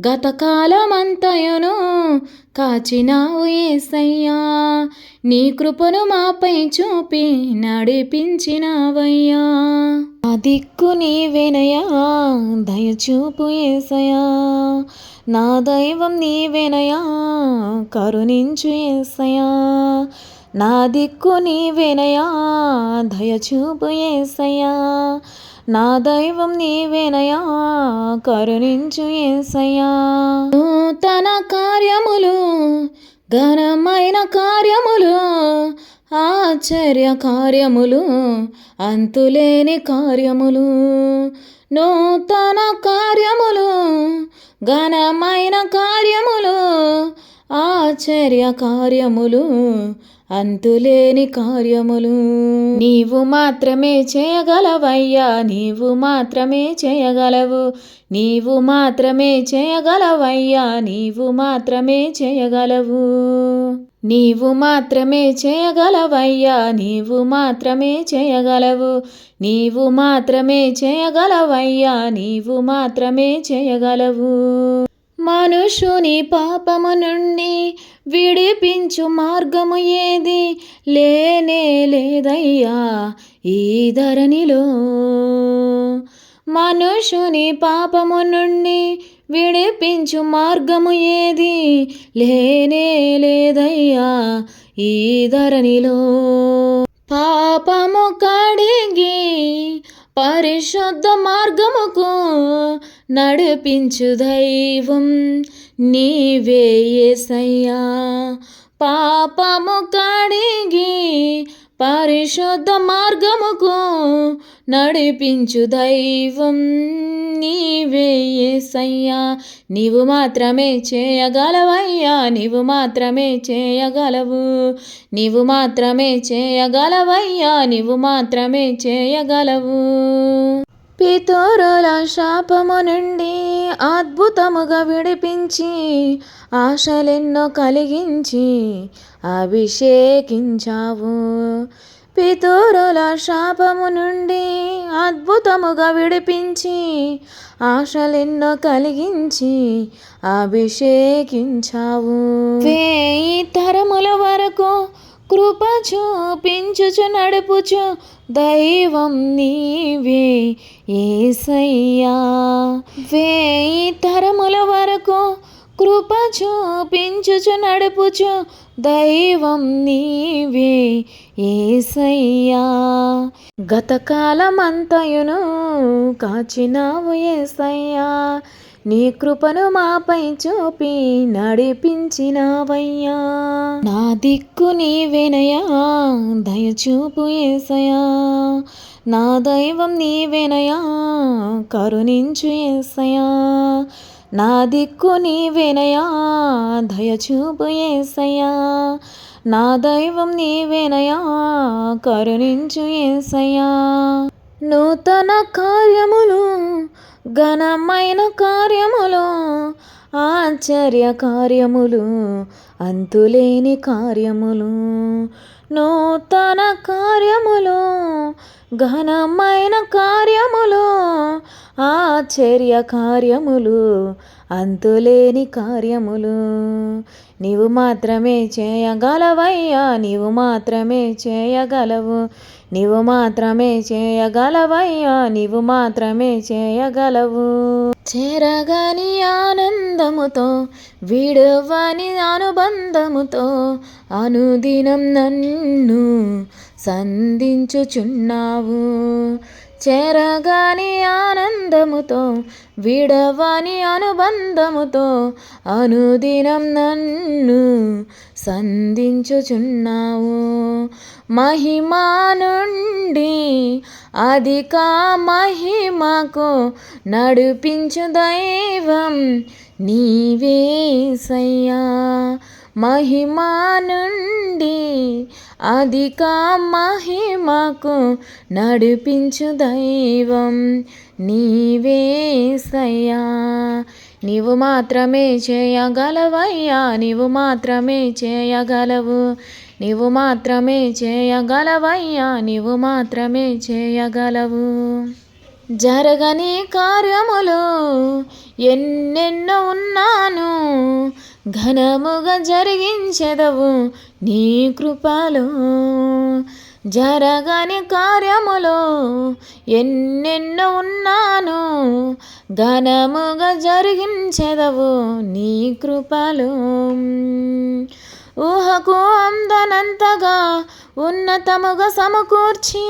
గతకాలమంతయును కాచినావు ఏసయ్యా. నీ కృపను మాపై చూపి నడిపించినావయ్యా. ఆ దిక్కు నీవేనయా దయచూపు ఏసయా నా దైవం నీవేనయా కరుణించు ఏసయా నా దిక్కు నీవేనయా? దయచూపు ఏసయ్యా. నా దైవం నీవేనయా? కరుణించు ఏసయ్యా. నూతన కార్యములు ఘనమైన కార్యములు ఆశ్చర్య కార్యములు అంతులేని కార్యములు. నూతన కార్యములు ఘనమైన కార్యములు ఆశ్చర్య కార్యములు అంతులేని కార్యములు. నీవు మాత్రమే చేయగలవయ్యా నీవు మాత్రమే చేయగలవు. నీవు మాత్రమే చేయగలవయ్యా నీవు మాత్రమే చేయగలవు. నీవు మాత్రమే చేయగలవయ్యా నీవు మాత్రమే చేయగలవు. నీవు మాత్రమే చేయగలవయ్యా నీవు మాత్రమే చేయగలవు. మనుషుని పాపము నుండి విడిపించు మార్గము ఏది? లేనే లేదయ్యా ఈ ధరణిలో. మనుషుని పాపము నుండి విడిపించు మార్గము ఏది? లేనే లేదయ్యా ఈ ధరణిలో. పాపము కడిగి పరిశుద్ధ మార్గముకు నడిపించు దైవం నీవే ఏసయ్యా. పాపము కడిగి పరిశుద్ధ మార్గముకు నడిపించు దైవం నీవే యేసయ్యా నీవు మాత్రమే చేయగలవయ్యా. నీవు మాత్రమే చేయగలవు. నీవు మాత్రమే చేయగలవయ్యా. నీవు మాత్రమే చేయగలవు. పితోరుల శాపము నుండి అద్భుతముగా విడిపించి ఆశలెన్నో కలిగించి అభిషేకించావు. పితూరుల శాపము నుండి అద్భుతముగా విడిపించి ఆశలెన్నో కలిగించి అభిషేకించావు. వేయి తరముల వరకు కృప చూపించుచు నడుపుచు దైవం నీవే ఏసయ్యా. వేయి తరముల వరకు కృప చూపించుచు నడుపుచు దైవం నీవే ఏసయ్యా. గతకాలమంతయును కాచినావు ఏసయ్యా. నీ కృపను మాపై చూపి నడిపించినావయ్యా. నా దిక్కు నీవేనయా దయచూపు ఏసయా నా దైవం నీవేనయా కరుణించు ఏసయా నా దిక్కు నీ వినయా దయచూపు ఏసయ్యా. నా దైవం నీ వినయా కరుణించు ఏసయ్యా. నూతన కార్యములు ఘనమైన కార్యములు ఆశ్చర్య కార్యములు అంతులేని కార్యములు. నూతన కార్యములు ఘనమైన కార్యములు ఆశ్చర్య కార్యములు అంతులేని కార్యములు. నీవు మాత్రమే చేయగలవయ్యా నీవు మాత్రమే చేయగలవు. నీవు మాత్రమే చేయగలవయ్యా నీవు మాత్రమే చేయగలవు. చేరగని ఆనందముతో విడవని అనుబంధముతో అనుదినం నన్ను సంధించుచున్నావు. చేరగాని ఆనందముతో విడవని అనుబంధముతో అనుదినం నన్ను సంధించుచున్నావు. మహిమా నుండి అధిక మహిమకు నడిపించు దైవం నీవేసయ్యా మహిమా నుండి అధిక మహిమకు నడిపించు దైవం నీవేసయ్యా నీవు మాత్రమే చేయగలవయ్యా. నీవు మాత్రమే చేయగలవు. నీవు మాత్రమే చేయగలవయ్యా. నీవు మాత్రమే చేయగలవు. జరగని కార్యములు ఎన్నెన్నో ఉన్నాను. ఘనముగా జరిగించెదవు నీ కృపలో. జరగని కార్యములు ఎన్నెన్నో ఉన్నాను. ఘనముగా జరిగించెదవు నీ కృపలో. ఊహకు అందనంతగా ఉన్నతముగా సమకూర్చి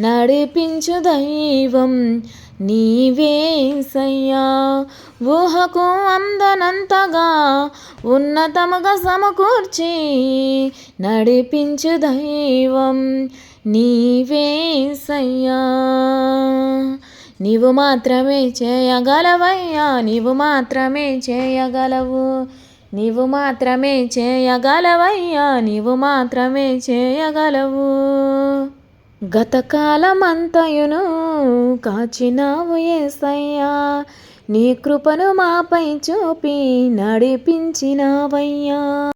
నడిపించు దైవం నీవేసయ్యా ఊహకు అందనంతగా ఉన్నతముగా సమకూర్చి నడిపించు దైవం నీవేసయ్యా నీవు మాత్రమే చేయగలవయ్యా నీవు మాత్రమే చేయగలవు. నీవు మాత్రమే చేయగలవయ్యా నీవు మాత్రమే చేయగలవు. గతకాలమంతయును కాచినావు ఏసయ్యా నీ కృపను మాపై చూపి నడిపించినావయ్యా.